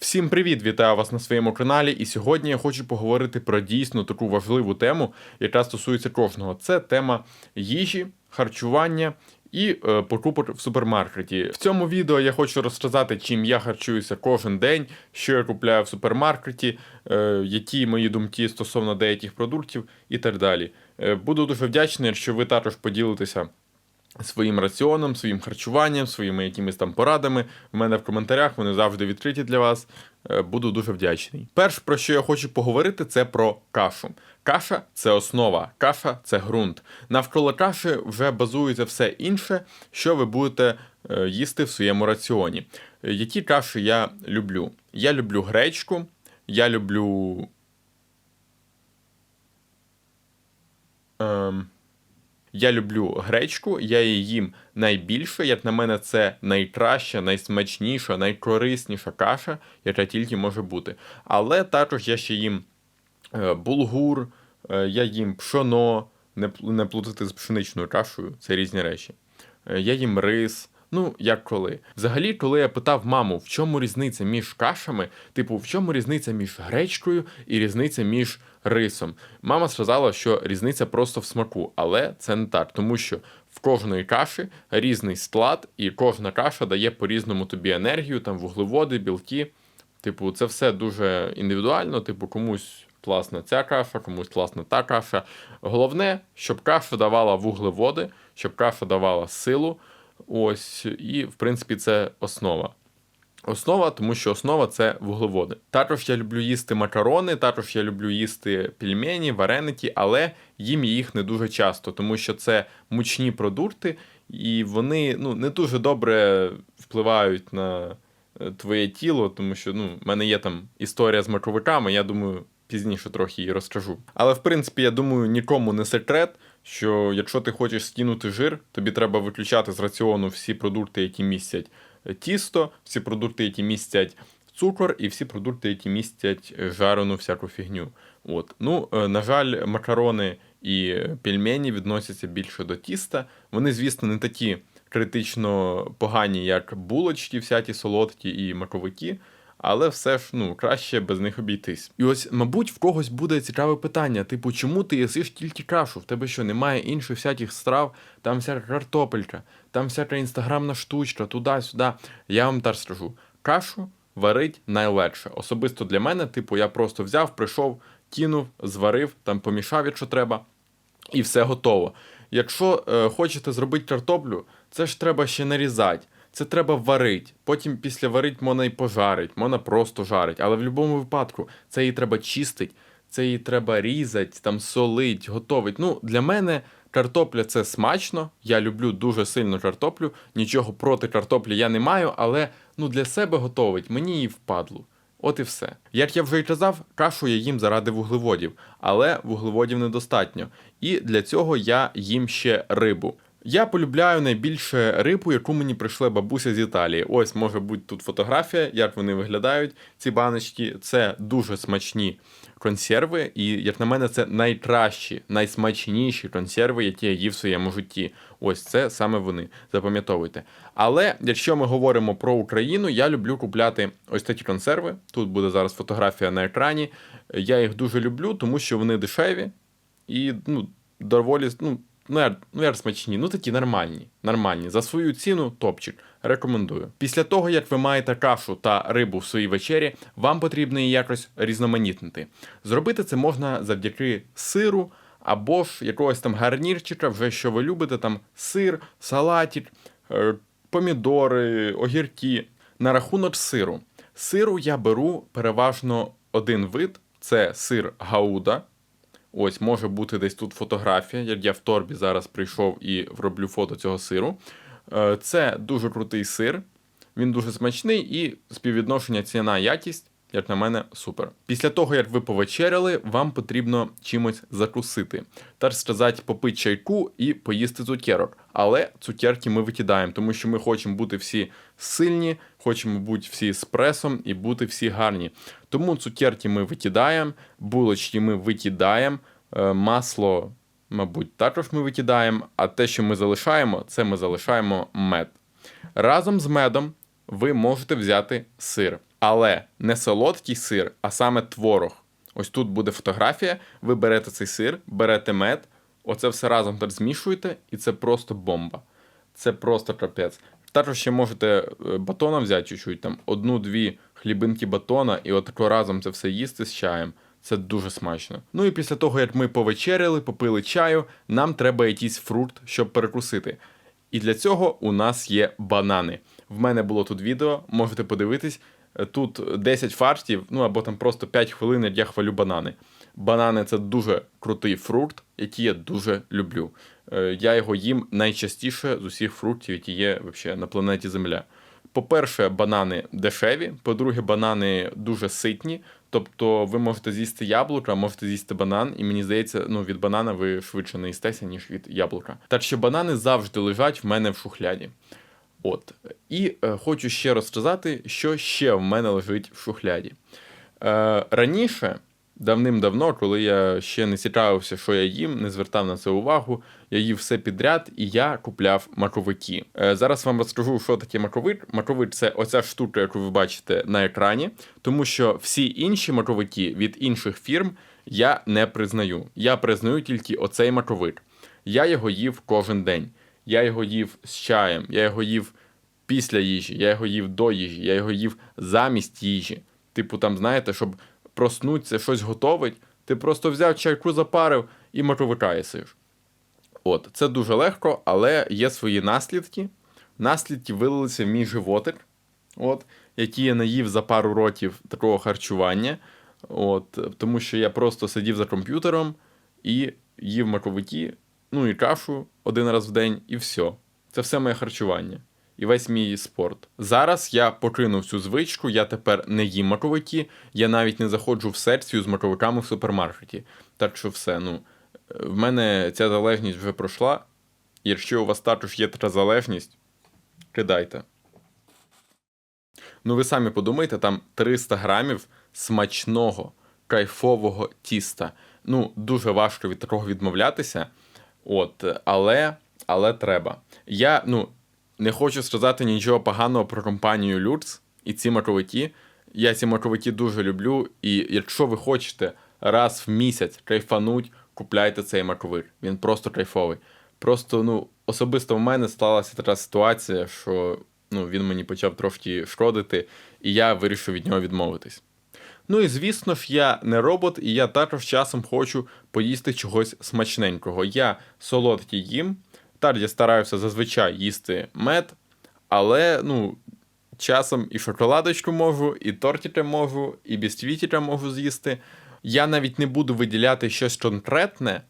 Всім привіт! Вітаю вас на своєму каналі. І сьогодні я хочу поговорити про дійсно таку важливу тему, яка стосується кожного. Це тема їжі, харчування і е, покупок в супермаркеті. В цьому відео я хочу розказати, чим я харчуюся кожен день, що я купляю в супермаркеті, е, які мої думки стосовно деяких продуктів і так далі. Е, буду дуже вдячний, якщо ви також поділитеся своїм раціоном, своїм харчуванням, своїми якимись там порадами. В мене в коментарях вони завжди відкриті для вас. Е, Буду дуже вдячний. Перше, про що я хочу поговорити, це про кашу. Каша це основа, каша це ґрунт. Навколо каші вже базується все інше, що ви будете е, їсти в своєму раціоні. Е, Які каші я люблю? Я люблю гречку, я люблю. Ем... Я люблю гречку, я її їм найбільше. Як на мене, це найкраща, найсмачніша, найкорисніша каша, яка тільки може бути. Але також я ще їм е, булгур, е, я їм пшоно, не, пл- не плутати з пшеничною кашею, це різні речі. Е, Я їм рис. Ну, як коли. Взагалі, коли я питав маму, в чому різниця між кашами, типу, в чому різниця між гречкою і різниця між рисом, мама сказала, що різниця просто в смаку, але це не так, тому що в кожної каші різний склад, і кожна каша дає по-різному тобі енергію, там вуглеводи, білки. Типу, це все дуже індивідуально, типу, комусь класна ця каша, комусь класна та каша. Головне, щоб каша давала вуглеводи, щоб каша давала силу. Ось, і в принципі це основа. Основа, тому що основа це вуглеводи. Також я люблю їсти макарони, також я люблю їсти пельмені, вареники, але їм їх не дуже часто, тому що це мучні продукти, і вони ну, не дуже добре впливають на е, твоє тіло, тому що ну, в мене є там історія з маковиками, я думаю, пізніше трохи її розкажу. Але в принципі, я думаю, нікому не секрет, що якщо ти хочеш скинути жир, тобі треба виключати з раціону всі продукти, які містять е, тісто, всі продукти, які містять цукор, і всі продукти, які містять е, жарену всяку фігню. От. Ну, е, на жаль, макарони і пельмені відносяться більше до тіста. Вони, звісно, не такі критично погані, як булочки, всякі солодкі і маковики. Але все ж ну краще без них обійтись. І ось, мабуть, в когось буде цікаве питання: типу, чому ти їсиш тільки кашу? В тебе що немає інших всяких страв, там всяка картопелька, там всяка інстаграмна штучка, туди-сюди. Я вам так скажу: кашу варить найлегше. Особисто для мене, типу, я просто взяв, прийшов, кинув, зварив, там помішав, якщо треба, і все готово. Якщо е, хочете зробити картоплю, це ж треба ще нарізати. Це треба варити. Потім після варить можна і пожарить, можна просто жарить. Але в будь-якому випадку це її треба чистити, це її треба різати, там солить, готовить. Ну, для мене картопля це смачно. Я люблю дуже сильно картоплю. Нічого проти картоплі я не маю, але ну для себе готовить, мені її впадло. От і все. Як я вже й казав, кашу я їм заради вуглеводів, але вуглеводів недостатньо. І для цього я їм ще рибу. Я полюбляю найбільше рибу, яку мені прийшла бабуся з Італії. Ось може бути тут фотографія, як вони виглядають, ці баночки. Це дуже смачні консерви, і, як на мене, це найкращі, найсмачніші консерви, які я їв в своєму житті. Ось це саме вони. Запам'ятовуйте. Але якщо ми говоримо про Україну, я люблю купляти ось такі консерви. Тут буде зараз фотографія на екрані. Я їх дуже люблю, тому що вони дешеві і ну, доволі. ну, Ну, як, ну, смачні, ну такі нормальні. Нормальні. За свою ціну топчик. Рекомендую. Після того, як ви маєте кашу та рибу в своїй вечері, вам потрібно її якось різноманітнити. Зробити це можна завдяки сиру або ж якогось там гарнірчика, вже що ви любите, там сир, салатик, е, помідори, огірки. На рахунок сиру. Сиру я беру переважно один вид це сир гауда. Ось може бути десь тут фотографія, як я в торбі зараз прийшов і роблю фото цього сиру. Е, Це дуже крутий сир, він дуже смачний і співвідношення ціна-якість, як на мене, супер. Після того, як ви повечеряли, вам потрібно чимось закусити. Так сказати, попити чайку і поїсти цукерок. Але цукерки ми викидаємо, тому що ми хочемо бути всі сильні, хочемо бути всі з пресом і бути всі гарні. Тому цукерки ми викидаємо, булочки ми викидаємо, е, масло, мабуть, також ми викидаємо, а те, що ми залишаємо, це ми залишаємо мед. Разом з медом ви можете взяти сир. Але не солодкий сир, а саме творог. Ось тут буде фотографія. Ви берете цей сир, берете мед, оце все разом так змішуєте, і це просто бомба. Це просто капець. Також ще можете е, батона взяти чуть-чуть, там одну-дві хлібинки батона, і от разом це все їсти з чаєм. Це дуже смачно. Ну і після того, як ми повечеряли, попили чаю, нам треба якийсь фрукт, щоб перекусити. І для цього у нас є банани. В мене було тут відео, можете подивитись. Тут 10 фартів, ну або там просто 5 хвилин, я хвалю банани. Банани це дуже крутий фрукт, який я дуже люблю. Е, Я його їм найчастіше з усіх фруктів, які є вообще на планеті Земля. По-перше, банани дешеві, по-друге, банани дуже ситні. Тобто ви можете з'їсти яблука, можете з'їсти банан, і мені здається, ну від банана ви швидше не їстеся, ніж від яблука. Так що банани завжди лежать в мене в шухляді. От. І е, хочу ще розказати, що ще в мене лежить в шухляді. Е, раніше, давним-давно, коли я ще не цікавився, що я їм, не звертав на це увагу, я їв все підряд і я купляв маковики. Е, зараз вам розкажу, що таке маковик. Маковик це оця штука, яку ви бачите на екрані, тому що всі інші маковики від інших фірм я не признаю. Я признаю тільки оцей маковик. Я його їв кожен день. Я його їв з чаєм, я його їв після їжі, я його їв до їжі, я його їв замість їжі. Типу, там, знаєте, щоб проснутися, щось готовить, ти просто взяв чайку, запарив і маковика їсиш. От, це дуже легко, але є свої наслідки. Наслідки вилилися в мій животик, от, який я наїв за пару років такого харчування. От, тому що я просто сидів за комп'ютером і їв маковики, ну і кашу один раз в день, і все. Це все моє харчування. І весь мій спорт. Зараз я покинув цю звичку, я тепер не їм маковики, я навіть не заходжу в секцію з маковиками в супермаркеті. Так що все, ну, в мене ця залежність вже пройшла. Якщо у вас також є така залежність, кидайте. Ну, ви самі подумайте, там 300 грамів смачного, кайфового тіста. Ну, дуже важко від такого відмовлятися. От, але, але треба. Я, ну, не хочу сказати нічого поганого про компанію Lutz і ці маковики. Я ці маковики дуже люблю, і якщо ви хочете раз в місяць кайфануть, купляйте цей маковик. Він просто кайфовий. Просто, ну, особисто в мене сталася така ситуація, що ну, він мені почав трошки шкодити, і я вирішив від нього відмовитись. Ну і звісно ж, я не робот, і я також часом хочу поїсти чогось смачненького. Я солодкий їм. Так, я стараюся зазвичай їсти мед, але ну, часом і шоколадочку можу, і тортика можу, і бісквітика можу з'їсти. Я навіть не буду виділяти щось конкретне,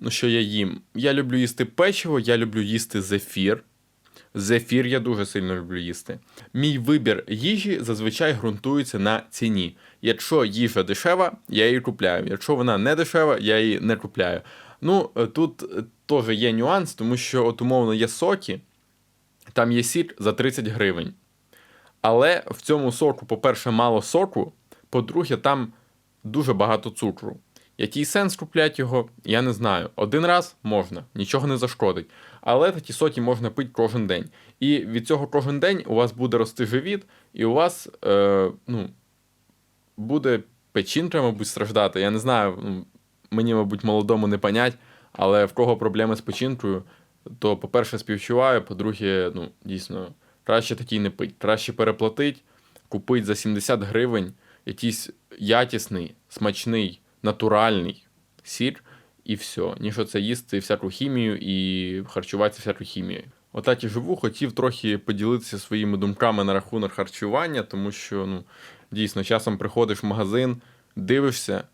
ну, що я їм. Я люблю їсти печиво, я люблю їсти зефір. Зефір я дуже сильно люблю їсти. Мій вибір їжі зазвичай ґрунтується на ціні. Якщо їжа дешева, я її купляю. Якщо вона не дешева, я її не купляю. Ну, е, тут е, теж є нюанс, тому що от умовно є соки, там є сік за 30 гривень. Але в цьому соку, по-перше, мало соку, по-друге, там дуже багато цукру. Який сенс купляти його, я не знаю. Один раз можна, нічого не зашкодить. Але такі соки можна пити кожен день. І від цього кожен день у вас буде рости живіт, і у вас е, ну, буде печінка, мабуть, страждати. Я не знаю, ну, мені, мабуть, молодому не понять, але в кого проблеми з печінкою, то, по-перше, співчуваю, по-друге, ну, дійсно, краще такий не пить. Краще переплатить, купить за 70 гривень якийсь якісний, смачний, натуральний сір, і все. Ніж оце їсти всяку хімію і харчуватися всяку хімією. Отак і живу, хотів трохи поділитися своїми думками на рахунок харчування, тому що ну, дійсно часом приходиш в магазин, дивишся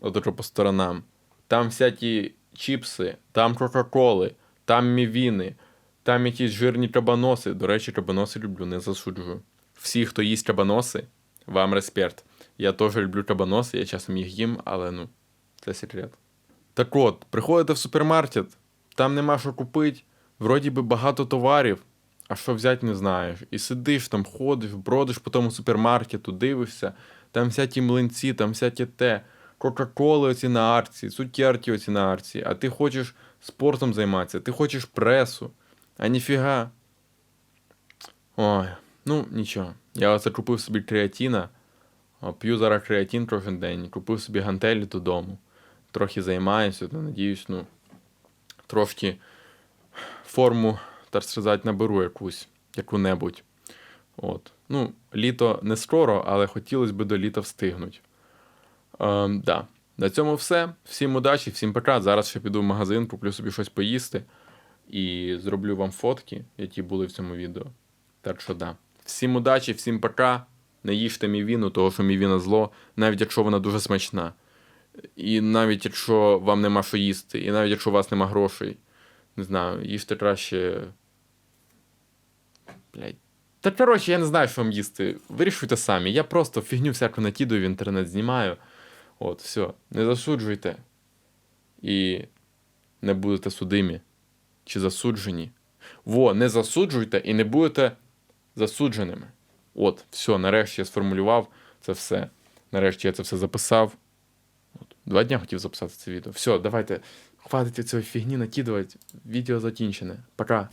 отако по сторонам, там всякі чіпси, там Кока-Коли, там мівіни, там якісь жирні кабаноси. До речі, кабаноси люблю, не засуджую. Всі, хто їсть кабаноси, вам респект. Я теж люблю кабаноси, я часом їх їм, але ну, це секрет. Так от, приходите в супермаркет, там нема що купити, вроді би багато товарів, а що взяти не знаєш. І сидиш там, ходиш, бродиш по тому супермаркету, дивишся, там всякі млинці, там всяке те, Кока-Коли оці на акції, цукерки оці на акції, а ти хочеш спортом займатися, ти хочеш пресу, а ніфіга. Ой, ну нічого. Я оце купив собі креатіна, п'ю зараз креатин кожен день, купив собі гантелі додому. Трохи займаюся, ну, надіюсь, ну, трошки форму, так сказати, наберу якусь, яку-небудь. От. Ну, літо не скоро, але хотілося б до літа встигнути. Ем, да. На цьому все. Всім удачі, всім пока. Зараз ще піду в магазин, куплю собі щось поїсти і зроблю вам фотки, які були в цьому відео. Так що да. Всім удачі, всім пока. Не їжте мівіну, того що мівіна зло, навіть якщо вона дуже смачна. І навіть якщо вам нема що їсти, і навіть якщо у вас нема грошей. Не знаю, їжте краще. Блять. Та коротше, я не знаю, що вам їсти. Вирішуйте самі. Я просто фігню всяку накидаю в інтернет, знімаю. От, все. Не засуджуйте. І не будете судимі чи засуджені. Во, не засуджуйте і не будете засудженими. От, все, нарешті я сформулював це все. Нарешті я це все записав. От, два дня хотів записати це відео. Все, давайте. Хватить цієї фігні накидувати. Відео закінчене. Пока.